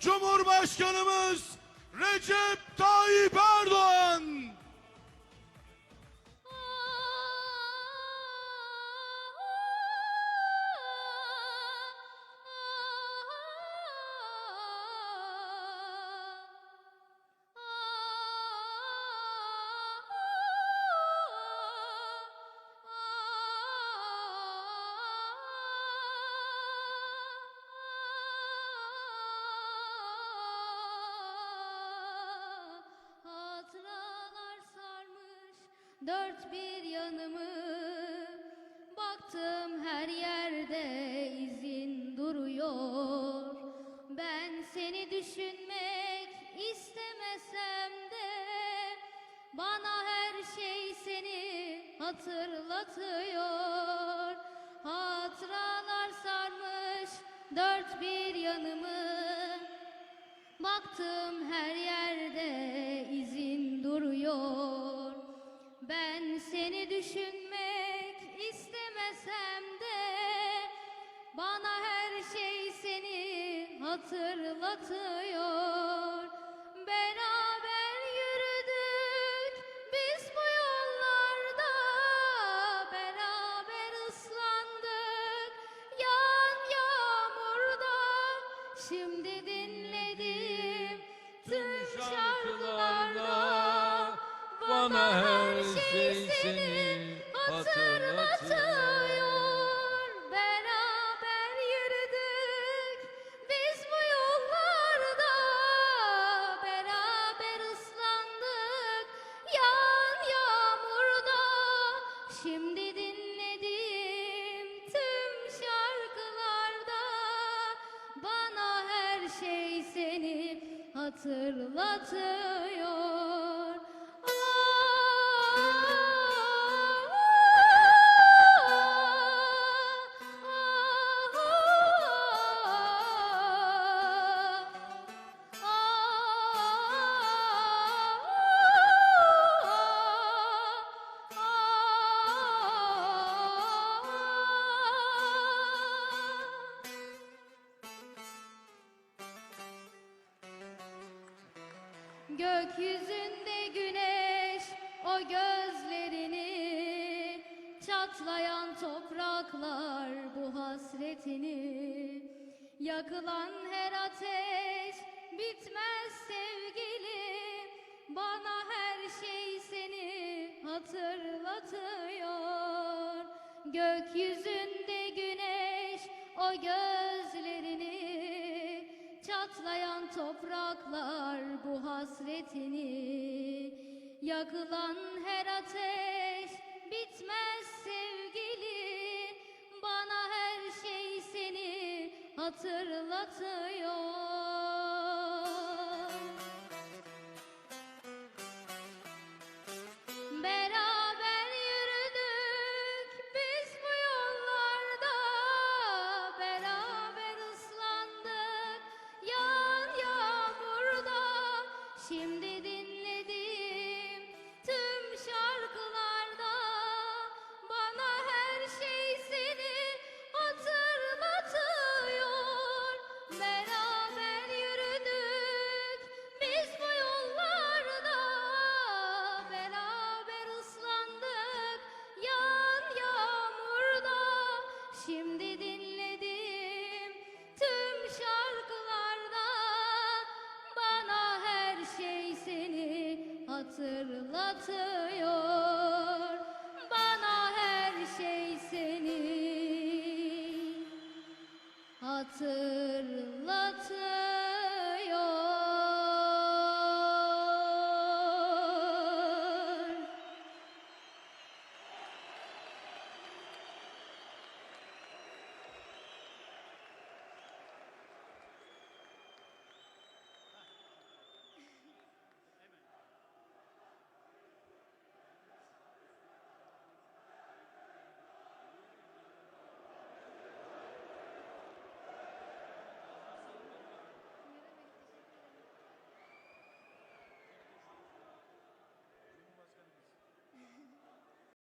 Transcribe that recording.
Cumhurbaşkanımız Recep Tayyip Erdoğan. Dört bir yanımı Baktım her yerde izin duruyor. Ben seni düşünmek istemesem de Bana her şey seni hatırlatıyor. Hatıralar sarmış dört bir yanımı Baktım her yerde düşünmek istemesem de Bana her şey seni hatırlatıyor. Beraber yürüdük biz bu yollarda Beraber ıslandık yağan yağmurda. Şimdi dinledim tüm şarkılarda Bana her şey seni hatırlatıyor. Beraber yürüdük biz bu yollarda. Beraber ıslandık yağan yağmurda. Şimdi dinledim tüm şarkılarda Bana her şey seni hatırlatıyor Gökyüzünde güneş o gözlerini Çatlayan topraklar bu hasretini. Yakılan her ateş bitmez sevgilim Bana her şey seni hatırlatıyor. Gökyüzünde güneş o gözlerini Çatlayan topraklar bu hasretini Yakılan her ateş bitmez sevgili. Bana her şey seni hatırlatıyor